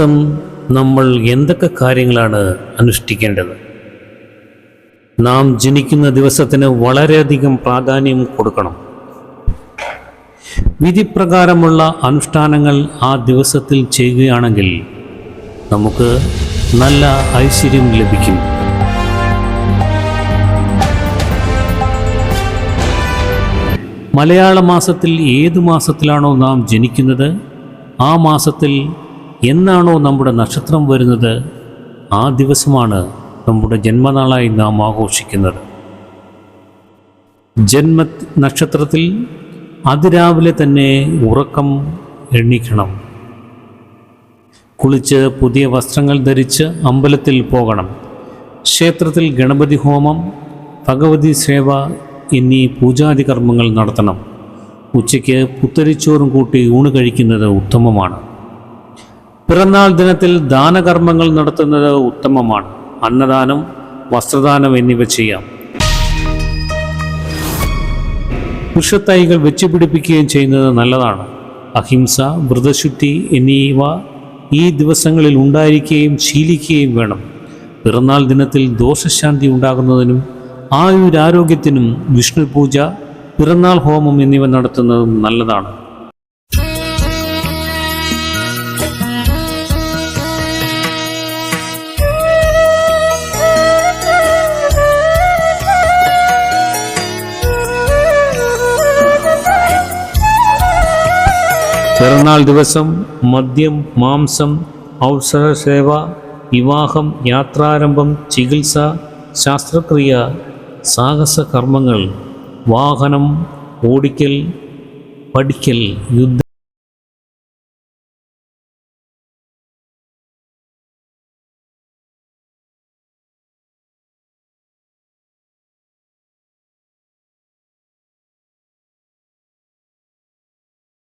ദിവസം നമ്മൾ എന്തൊക്കെ കാര്യങ്ങളാണ് അനുഷ്ഠിക്കേണ്ടത്? നാം ജനിക്കുന്ന ദിവസത്തിന് വളരെയധികം പ്രാധാന്യം കൊടുക്കണം. വിധിപ്രകാരമുള്ള അനുഷ്ഠാനങ്ങൾ ആ ദിവസത്തിൽ ചെയ്യുകയാണെങ്കിൽ നമുക്ക് നല്ല ഐശ്വര്യം ലഭിക്കും. മലയാള മാസത്തിൽ ഏത് മാസത്തിലാണോ നാം ജനിക്കുന്നത്? ആ മാസത്തിൽ എന്നാണോ നമ്മുടെ നക്ഷത്രം വരുന്നത്? ആ ദിവസമാണ് നമ്മുടെ ജന്മനാളായി നാം ആഘോഷിക്കുന്നത്. ജന്മ നക്ഷത്രത്തിൽ അതിരാവിലെ തന്നെ ഉറക്കം എണ്ണിക്കണം. കുളിച്ച് പുതിയ വസ്ത്രങ്ങൾ ധരിച്ച് അമ്പലത്തിൽ പോകണം. ക്ഷേത്രത്തിൽ ഗണപതി ഹോമം ഭഗവതി സേവ എന്നീ പൂജാതി കർമ്മങ്ങൾ നടത്തണം. ഉച്ചയ്ക്ക് പുത്തരിച്ചോറും കൂട്ടി ഊണ് കഴിക്കുന്നത് ഉത്തമമാണ്. പിറന്നാൾ ദിനത്തിൽ ദാനകർമ്മങ്ങൾ നടത്തുന്നത് ഉത്തമമാണ്. അന്നദാനം വസ്ത്രദാനം എന്നിവ ചെയ്യാം. പുഷത്തൈകൾ വെച്ചുപിടിപ്പിക്കുകയും ചെയ്യുന്നത് നല്ലതാണ്. അഹിംസ വ്രതശുദ്ധി എന്നിവ ഈ ദിവസങ്ങളിൽ ഉണ്ടായിരിക്കുകയും ശീലിക്കുകയും വേണം. പിറന്നാൾ ദിനത്തിൽ ദോഷശാന്തി ഉണ്ടാകുന്നതിനും ആയുരാരോഗ്യത്തിനും വിഷ്ണു പൂജ പിറന്നാൾ ഹോമം എന്നിവ നടത്തുന്നതും നല്ലതാണ്. പിറന്നാൾ ദിവസം മദ്യം മാംസം ഔഷധ സേവ വിവാഹം യാത്രാരംഭം ചികിത്സ ശാസ്ത്രക്രിയ സാഹസ കർമ്മങ്ങൾ വാഹനം ഓടിക്കൽ പഠിക്കൽ യുദ്ധ.